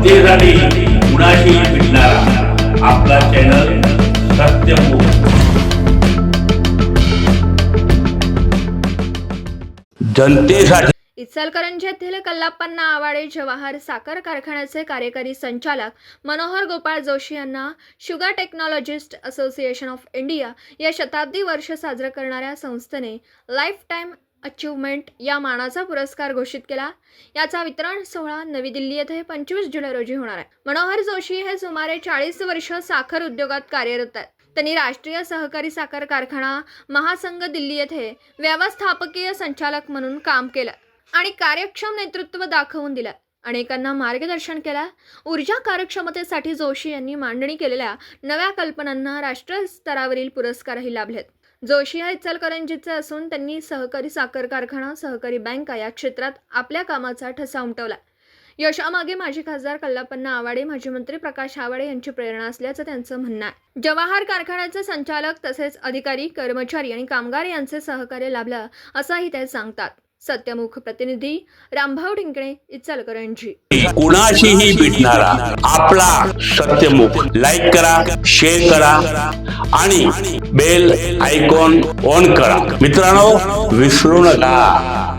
जनतेसाठी कुणाशी भेटणारा आपला चॅनल सत्यमुख जनतेसाठी इचलकरंजी येथील कल्लाप्पन्ना आवाडे जवाहर साखर कारखान्याचे कार्यकारी संचालक मनोहर गोपाळ जोशी यांना sugar technologist association of India या शताब्दी वर्ष साजरं करणाऱ्या संस्थेने लाईफ टाईम अचिव्हमेंट या मानाचा पुरस्कार घोषित केला. याचा वितरण सोहळा नवी दिल्ली येथे पंचवीस जुलै रोजी होणार आहे. मनोहर जोशी हे सुमारे चाळीस वर्ष साखर उद्योगात कार्यरत आहेत. त्यांनी राष्ट्रीय सहकारी साखर कारखाना महासंघ दिल्ली येथे व्यवस्थापकीय संचालक म्हणून काम केलं आणि कार्यक्षम नेतृत्व दाखवून दिलं. अनेकांना मार्गदर्शन केलं. ऊर्जा कार्यक्षमतेसाठी जोशी यांनी मांडणी केलेल्या नव्या कल्पनांना राष्ट्रीय स्तरावरील पुरस्कारही लाभलेत. जोशी हा इचलकरंजीचे असून त्यांनी सहकारी साखर कारखाना सहकारी बँका या क्षेत्रात आपल्या कामाचा ठसा उमटवला. यशामागे माजी खासदार कल्लापन्ना आवाडे माजी मंत्री प्रकाश आवाडे यांची प्रेरणा असल्याचं त्यांचं म्हणणं आहे. जवाहर कारखान्याचे संचालक तसेच अधिकारी कर्मचारी आणि कामगार यांचे सहकार्य लाभलं असंही ते सांगतात. सत्यमुख प्रतिनिधी रामभाऊ टिंकणे इचलकरंजी. कुणाशीही भेटणारा आपला सत्यमुख लाईक करा शेअर करा आणि बेल आयकॉन ऑन करा. मित्रांनो विसरू नका.